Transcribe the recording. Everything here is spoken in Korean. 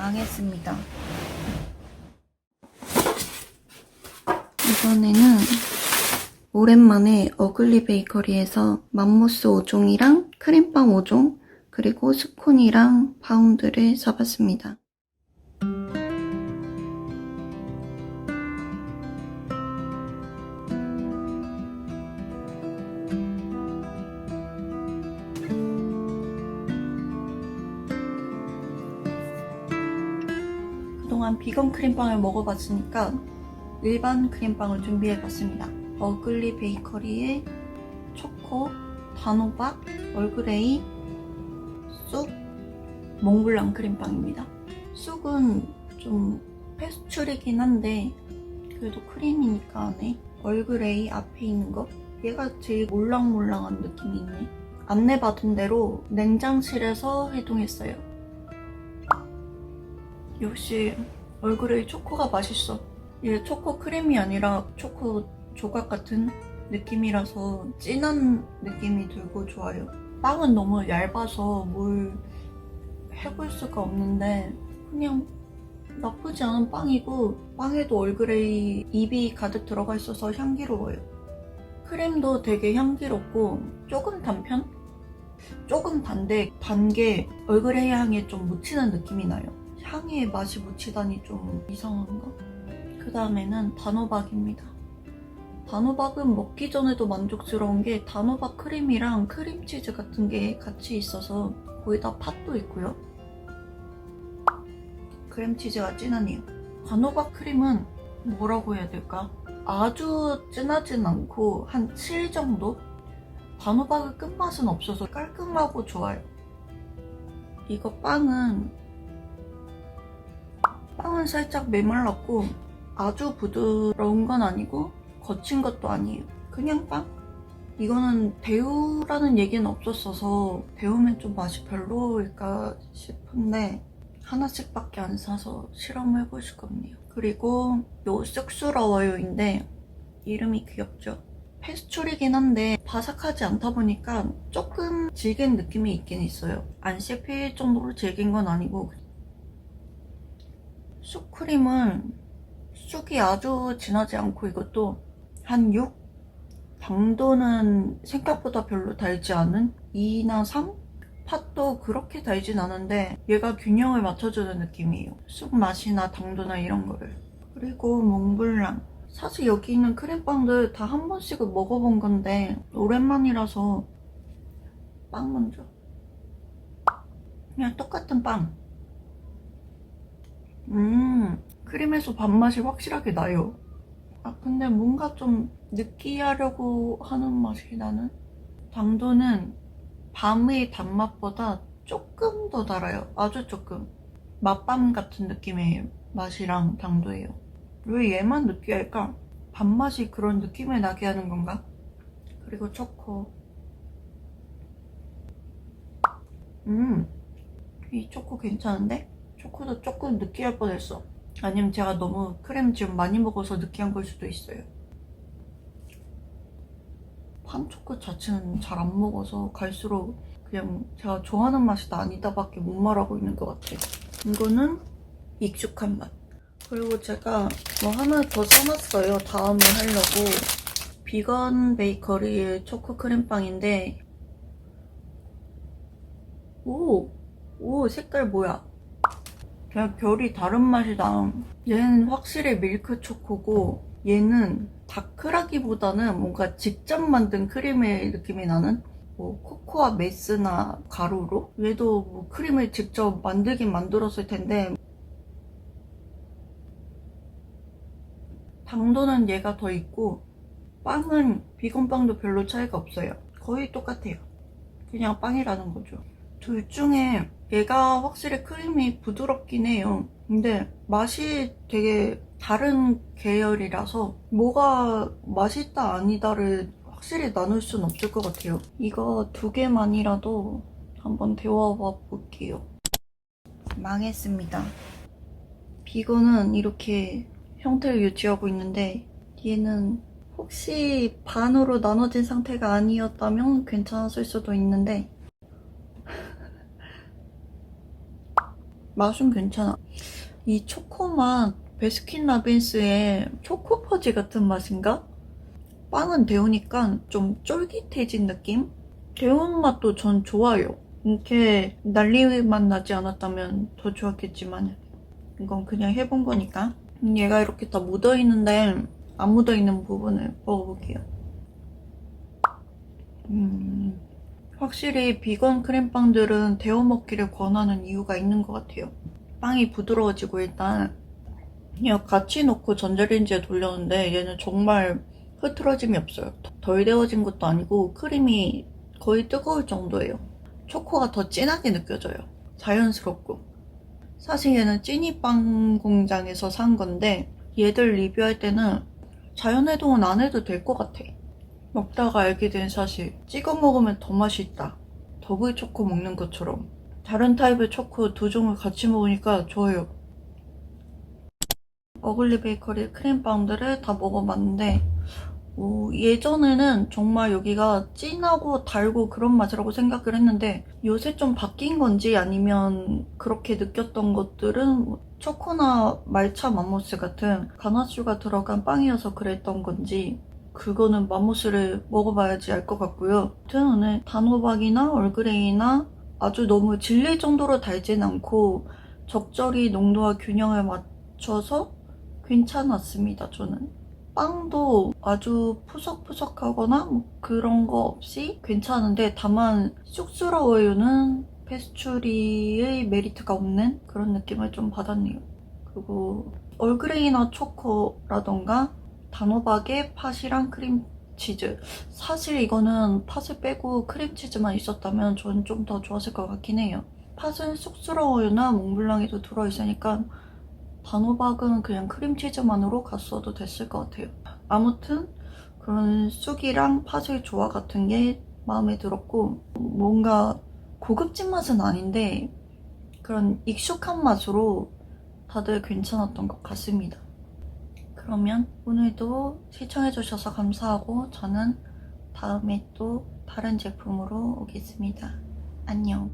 망했습니다. 이번에는 오랜만에 어글리 베이커리에서 맘모스 5종이랑 크림빵 5종 그리고 스콘이랑 파운드를 사봤습니다. 그동안 비건 크림빵을 먹어봤으니까 일반 크림빵을 준비해봤습니다. 어글리 베이커리의 초코, 단호박, 얼그레이, 쑥, 몽블랑 크림빵입니다. 쑥은 좀 페스츄리긴 한데 그래도 크림이니까 안에 얼그레이 앞에 있는 거 얘가 제일 몰랑몰랑한 느낌이 있네. 안내받은 대로 냉장실에서 해동했어요. 역시 얼그레이 초코가 맛있어. 이게 초코 크림이 아니라 초코 조각 같은 느낌이라서 진한 느낌이 들고 좋아요. 빵은 너무 얇아서 뭘 해볼 수가 없는데 그냥 나쁘지 않은 빵이고 빵에도 얼그레이 잎이 가득 들어가 있어서 향기로워요. 크림도 되게 향기롭고 조금 단 편? 조금 단데 단 게 얼그레이 향에 좀 묻히는 느낌이 나요. 향에 맛이 묻히다니 좀 이상한가? 그 다음에는 단호박입니다. 단호박은 먹기 전에도 만족스러운 게 단호박 크림이랑 크림치즈 같은 게 같이 있어서 거기다 팥도 있고요. 크림치즈가 진하네요. 단호박 크림은 뭐라고 해야 될까? 아주 진하진 않고 한 7 정도? 단호박의 끝맛은 없어서 깔끔하고 좋아요. 이거 빵은 빵은 살짝 메말랐고 아주 부드러운 건 아니고 거친 것도 아니에요. 그냥 빵? 이거는 데우라는 얘기는 없었어서 데우면 좀 맛이 별로일까 싶은데 하나씩밖에 안 사서 수가 없네요. 그리고 요 쑥스러워요인데 이름이 귀엽죠? 페스츄리긴 한데 바삭하지 않다 보니까 조금 질긴 느낌이 있긴 있어요. 안 씹힐 정도로 질긴 건 아니고 쑥크림은 쑥이 아주 진하지 않고 이것도 한 6? 당도는 생각보다 별로 달지 않은 2나 3? 팥도 그렇게 달진 않은데 얘가 균형을 맞춰주는 느낌이에요. 쑥 맛이나 당도나 이런 거를. 그리고 몽블랑. 사실 여기 있는 크림빵들 다 한 번씩은 먹어본 건데 오랜만이라서 빵 먼저. 그냥 똑같은 빵. 음, 크림에서 밥맛이 확실하게 나요. 아, 근데 뭔가 좀 느끼하려고 하는 맛이 나는? 당도는 밤의 단맛보다 조금 더 달아요. 아주 조금. 맛밤 같은 느낌의 맛이랑 당도예요. 왜 얘만 느끼할까? 밥맛이 그런 느낌을 나게 하는 건가? 그리고 초코. 음, 이 초코 괜찮은데? 초코도 조금 느끼할 뻔했어. 아니면 제가 너무 크림 지금 많이 먹어서 느끼한 걸 수도 있어요. 판초코 자체는 잘 안 먹어서 갈수록 그냥 제가 좋아하는 맛이 아니다 밖에 못 말하고 있는 것 같아요. 이거는 익숙한 맛. 그리고 제가 뭐 하나 더 써놨어요. 다음에 하려고. 비건 베이커리의 초코 크림빵인데 오! 오 색깔 뭐야? 그냥 결이 다른 맛이 나. 얘는 확실히 밀크 초코고 얘는 다크라기보다는 뭔가 직접 만든 크림의 느낌이 나는? 뭐 코코아 메스나 가루로? 얘도 뭐 크림을 직접 만들긴 만들었을 텐데 당도는 얘가 더 있고 빵은 비건 빵도 별로 차이가 없어요. 거의 똑같아요. 그냥 빵이라는 거죠 둘 중에 얘가 확실히 크림이 부드럽긴 해요. 근데 맛이 되게 다른 계열이라서 뭐가 맛있다 아니다를 확실히 나눌 순 없을 것 같아요. 이거 두 개만이라도 한번 데워봐 볼게요. 망했습니다. 비건은 이렇게 형태를 유지하고 있는데 얘는 혹시 반으로 나눠진 상태가 아니었다면 괜찮았을 수도 있는데 맛은 괜찮아. 이 초코맛 베스킨라빈스의 초코 퍼지 같은 맛인가? 빵은 데우니까 좀 쫄깃해진 느낌? 데운 맛도 전 좋아요. 이렇게 난리 맛 나지 않았다면 더 좋았겠지만 이건 그냥 해본 거니까 얘가 이렇게 다 묻어있는데 안 묻어있는 부분을 먹어볼게요. 음, 확실히 비건 크림빵들은 데워 먹기를 권하는 이유가 있는 것 같아요. 빵이 부드러워지고 일단 그냥 같이 넣고 전자레인지에 돌렸는데 얘는 정말 흐트러짐이 없어요. 덜 데워진 것도 아니고 크림이 거의 뜨거울 정도예요. 초코가 더 진하게 느껴져요. 자연스럽고. 사실 얘는 찐이빵 공장에서 산 건데 얘들 리뷰할 때는 자연해동은 안 해도 될 것 같아. 먹다가 알게 된 사실. 찍어 먹으면 더 맛있다. 더블 초코 먹는 것처럼. 다른 타입의 초코 두 종을 같이 먹으니까 좋아요. 어글리 베이커리 크림빵들을 다 먹어봤는데 오, 예전에는 정말 여기가 진하고 달고 그런 맛이라고 생각을 했는데 요새 좀 바뀐 건지 아니면 그렇게 느꼈던 것들은 뭐 초코나 말차 맘모스 같은 가나슈가 들어간 빵이어서 그랬던 건지 그거는 맘모스를 먹어봐야지 알 것 같고요. 오늘 단호박이나 얼그레이나 아주 너무 질릴 정도로 달진 않고 적절히 농도와 균형을 맞춰서 괜찮았습니다, 저는. 빵도 아주 푸석푸석하거나 뭐 그런 거 없이 괜찮은데 다만 쑥스러워요는 페스츄리의 메리트가 없는 그런 느낌을 좀 받았네요. 그리고 얼그레이나 초코라던가 단호박에 팥이랑 크림치즈 사실 이거는 팥을 빼고 크림치즈만 있었다면 저는 좀 더 좋았을 것 같긴 해요. 팥은 쑥스러워요나 몽블랑에도 들어있으니까 단호박은 그냥 크림치즈만으로 갔어도 됐을 것 같아요. 아무튼 그런 쑥이랑 팥의 조화 같은 게 마음에 들었고 뭔가 고급진 맛은 아닌데 그런 익숙한 맛으로 다들 괜찮았던 것 같습니다. 그러면 오늘도 시청해주셔서 감사하고 저는 다음에 또 다른 제품으로 오겠습니다. 안녕.